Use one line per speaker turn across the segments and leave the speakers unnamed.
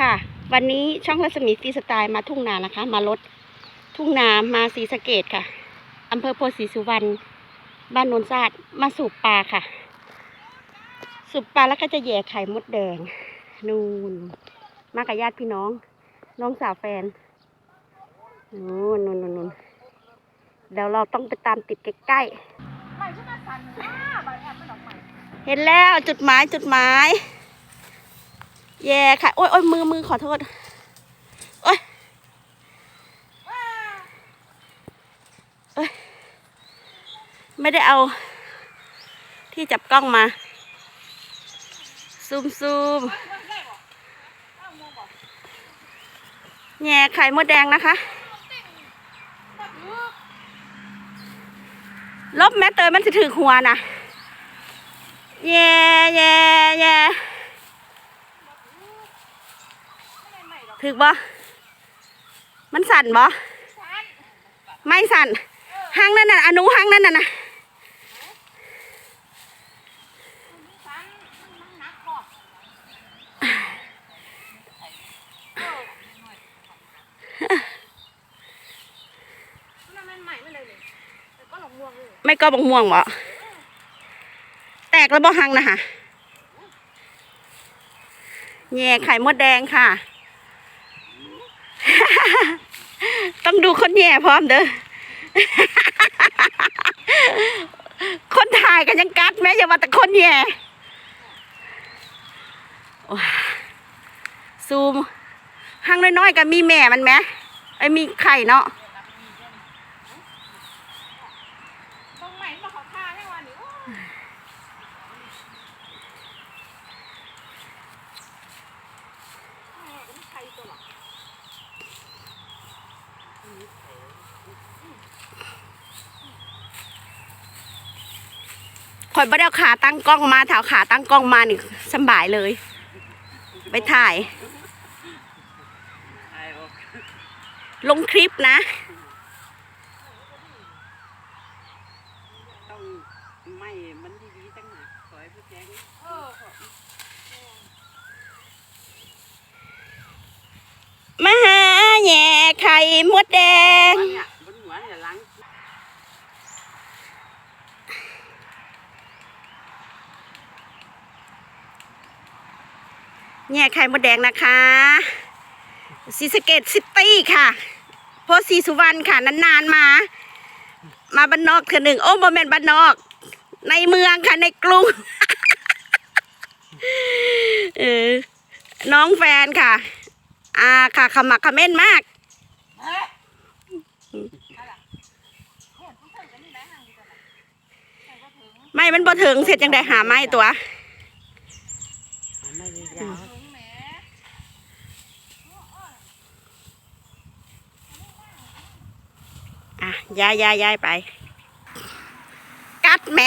ค่ะ วันนี้ช่องรัศมีฟรีสไตล์มาทุ่งนานะคะ มารถทุ่งนามาสีสะเกดค่ะอำเภอโพธิ์ศรีสุวรรณบ้านโนนซาดมาสูบปลาค่ะ สูบปลาแล้วก็จะแย่ไข่มดแดง นูนมากับญาติพี่น้อง น้องสาวแฟนนูนนูนนูนนูนเดี๋ยวเราต้องไปตามติดใกล้ๆเห็นแล้วจุดหมายจุดหมาย แย่ค่ะ โอ้ยโอ้ยมือมือขอโทษ โอ้ยโอ้ย ไม่ได้เอา ที่จับกล้องมา ซูมซูมแย่ไข่มดแดงนะคะ ลบแม่เตยมันจะถือหัวนะแย่แย่แย่ ถึกบ่มันสั่นบ่ไม่สั่นห้างนั่นน่ะอนุห้างนั่นน่ะนะไม่ก็บังม่วงบ่แตกแล้วบ่หังนะฮะแย่ไข่มดแดงค่ะ ต้องดูคนแย่พร้อมเด้อ คนถ่ายกันยังกัดแม้อย่าว่าแต่คนแย่ซูมห้างน้อยๆก็มีแม่มันไหมไอ้มีไข่เนาะ คอยบ่ได้เอาขาตั้งกล้องมาถ้าเอาขาตั้งกล้องมานี่สบายเลย ไปถ่าย ลงคลิปนะ
ไม่มันดีๆตั้งหากขอให้ผู้แจ้ง
มหาแย่ไข่มดแดง
เนี่ยบนหัวเนี่ยหลัง
แย่ยไข่มดแดงนะคะซีสเกตซิตี้ค่ะ โพธิ์ศรีสุวรรณค่ะ นานๆมา มาบ้านนอกเถื่อหนึ่งโอ้โมเมนบ้านนอก ในเมืองค่ะในกรุงเออน้องแฟนค่ะ อ่าค่ะขมักขม้นมากไม่มันบ่ถึงเสร็จจังได้หาไม้ตัว
ไม่ได้ยาว
อะ ย้ายย้ายย้ายไป กัดแหม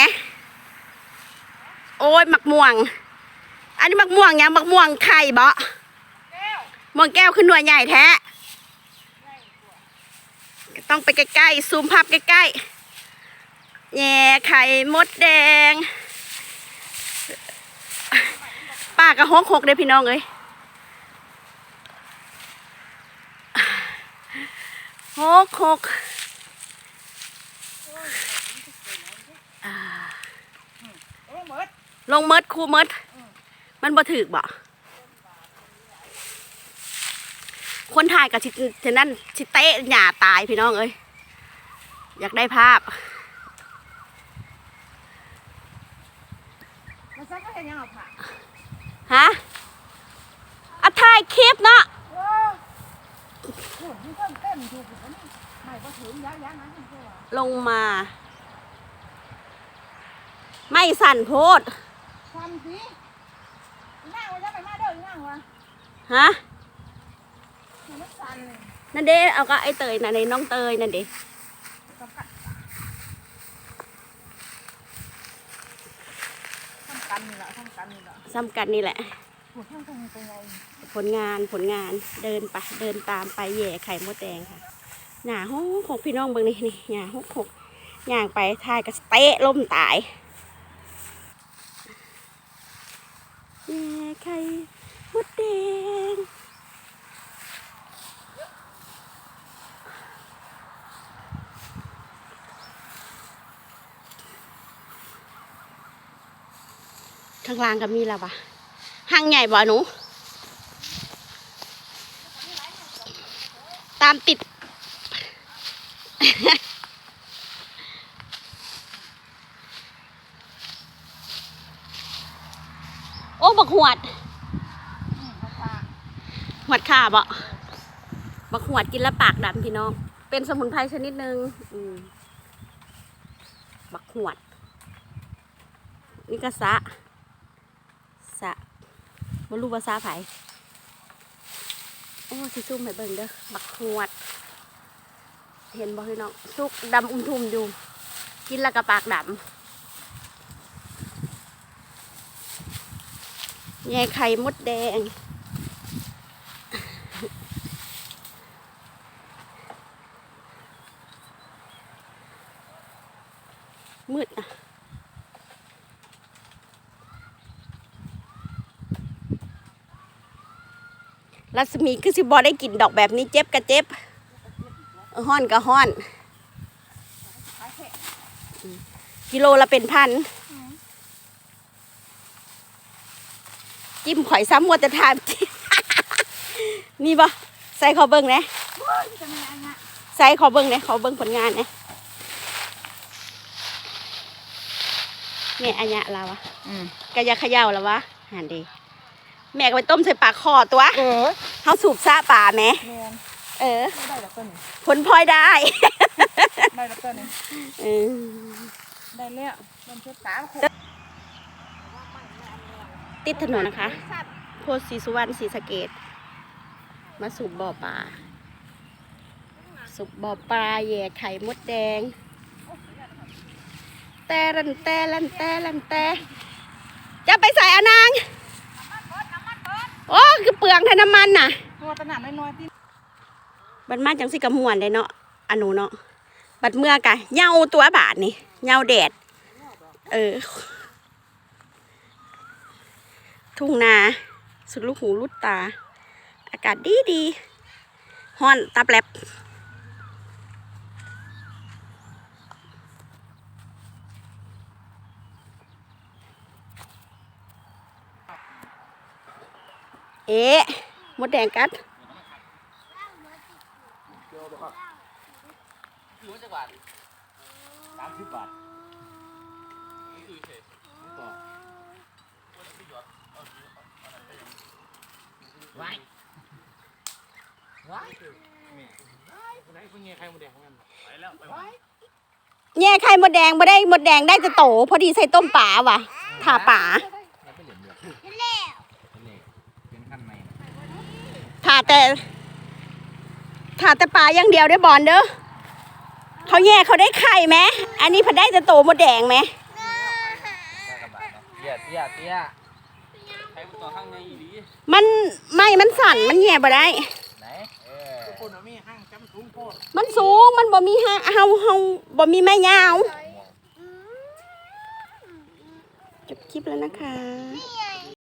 โอ้ยมักม่วง อันนี้มักม่วงยังหมักม่วงไข่บ่ม่วงแก้วขึ้นหน่วยใหญ่แท้ ต้องไปใกล้ๆซูมภาพใกล้ๆแย่ไข่มดแดง ป้ากระหกหกเด้พี่น้องเอ้ยหกหก ลงเมิดคูเมิดมันบ่ถึกบ่คนถ่ายกับชิฉะนั้นชิเตะหย่าตายพี่น้องเอ้ยอยากได้ภาพ
มันซักก็เห็นยังอะค่ะ
ฮะอะถ่ายคลิปเนาะ
โอ้โหมันเต้นเต้นอยู่ผมนี่ไม่ก็ถึงย้ายย้ายนั้นเพื่อว่า
ลงมา ไม่สั่นโพด
ความสินั่งไว้จะไปมาเด้อนั่งวะ
ฮะ
มันสั่น
นั่นเด้เอาก็ไอเตยน่ะในน้องเตยนั่นเด้
กับกัดทำกันนี่แหละทำกันนี่แหละ
ซ้ำกันนี่แหละ
หัวข้างตรงเป็นไง
ผลงานผลงานเดินไปเดินตามไปแย่ไข่มดแดงค่ะหนาหกหกพี่น้องเบิ่งนี่นี่หนาหกหกย่างไปทายกับเตะล่มตาย แย่ไข่มุดเดงข้างล่างก็มีแล้วปะห้างใหญ่บ่หนู ตามติด โอ้บักหวดหวดข่าบ่บักหวดกินแล้วปากดำพี่น้อง เป็นสมุนไพรชนิดหนึ่งอืมบักหวด นี่ก็สะ สะบ่รู้ว่าสะไผโอ้สิซุ่มให้เบิ่งเด้อบักหวด เห็นบ่พี่น้องสุกดำอุ้มทุ่มอยู่ กินแล้วก็ปากดำ แย่ไข่มดแดง มืดอะรัศมีคือสิบอได้กินดอกแบบนี้เจ็บกะเจ็บห้อนก็ห้อน กิโลละเป็นพัน จิ้มข่อยซ้ำวัวแต่ทานนี่บ่ใส่ขอเบิ้งนะใส่ขอเบิ้งนะขอเบิ้งผลงานนะแม่อัญญะเราวะ
อืม
กะยาเขย่าแล้ววะหันดี แม่ก็ไปต้มใส่ปากคอตัว
เออ
เขาสูบซาป่าไหม
แมน
เออ
ไม่ได้แล้วตัวนี้
ผลพลอยได้
ได้แล้วตัวนี้
เออ
ได้แล้วมันเช็ดสามคน
ติดถนนนะคะ โพธิ์ศรีสุวรรณศรีสะเกดมาสูบบ่อปลา สูบบ่อปลาแย่ไข่มดแดง แต่ลันแต่ลันแต่ลันแต่จะไปใส่อานาง โอ้คือเปลืองแทนน้ำมันน่ะ
ตัวตะหนักน้อยๆที่
บัดมาจังสิกระมวนได้เนาะอันหนูเนาะ บัดเมื่อกะเหงาตัวบาทนี่เหงาแดด เออ ทุ่งนา สุดลูกหูลูกตา อากาศดีดีฮ้อนตาแปลบเอ๊ะมดแดงกัด
สามสิบบาท
ว้าย
ว้ายคนไหนคนเงี้ยใครมาแดงของกันไปแล้วไปว้าย
แย่ไข่มดแดงบ่ได้มดแดงได้จะโต พอดีใส่ต้มป่าว่ะถ่าป่า
แล้วไปเหรียญเดียวเป็นเล่เป็นขั้นใน
ถ่าแต่ถ่าแต่ป่าอย่างเดียวได้บอลเด้อเขาแย่เขาได้ไข่ไหมอันนี้พอได้จะโตมดแดงไหม
ได้กระบาดเตี้ยเตี้ยเตี้ยใครเป็นตัวข้างในอีหลี
มันไม่มันสั่นมันแย่บ่ได้
ไหน เออคนเอามีห้างจำสูงโคตร
มันสูงมันบ่มีฮะเฮาเฮาบ่มีไม้ยาว จบคลิปแล้วนะคะ